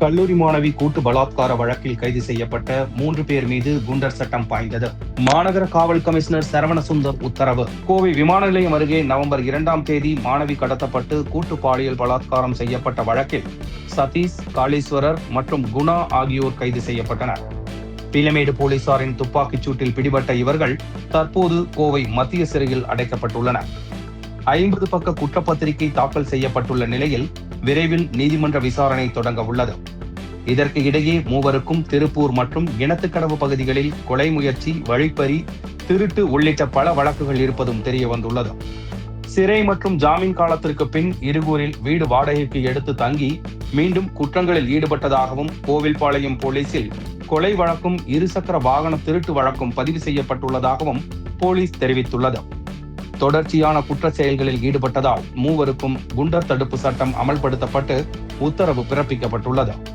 கல்லூரி மாணவி கூட்டு பலாத்கார வழக்கில் கைது செய்யப்பட்ட மூன்று பேர் மீது குண்டர் சட்டம் பாய்ந்தது. மாநகர காவல் கமிஷனர் சரவணசுந்தர் உத்தரவு. கோவை விமான நிலையம் அருகே நவம்பர் இரண்டாம் தேதி மாணவி கடத்தப்பட்டு கூட்டு பாலியல் பலாத்காரம் செய்யப்பட்ட வழக்கில் சதீஷ் காளீஸ்வரர் மற்றும் குணா ஆகியோர் கைது செய்யப்பட்டனர். பீலமேடு போலீசாரின் துப்பாக்கிச் சூட்டில் பிடிபட்ட இவர்கள் தற்போது கோவை மத்திய சிறையில் அடைக்கப்பட்டுள்ளனர். ஐம்பது பக்க குற்றப்பத்திரிகை தாக்கல் செய்யப்பட்டுள்ள நிலையில் விரைவில் நீதிமன்ற விசாரணை தொடங்க உள்ளது. இதற்கு இடையே மூவருக்கும் திருப்பூர் மற்றும் இனத்துக்கடவு பகுதிகளில் கொலை முயற்சி வழிப்பறி திருட்டு உள்ளிட்ட பல வழக்குகள் இருப்பதும் தெரிய வந்துள்ளது. சிறை மற்றும் ஜாமீன் காலத்திற்கு பின் இருகூரில் வீடு வாடகைக்கு எடுத்து தங்கி மீண்டும் குற்றங்களில் ஈடுபட்டதாகவும் கோவில்பாளையம் போலீசில் கொலை வழக்கும் இருசக்கர வாகன திருட்டு வழக்கும் பதிவு செய்யப்பட்டுள்ளதாகவும் போலீஸ் தெரிவித்துள்ளது. தொடர்ச்சியான குற்ற செயல்களில் ஈடுபட்டதால் மூவருக்கும் குண்டர் தடுப்பு சட்டம் அமல்படுத்தப்பட்டு உத்தரவு பிறப்பிக்கப்பட்டுள்ளது.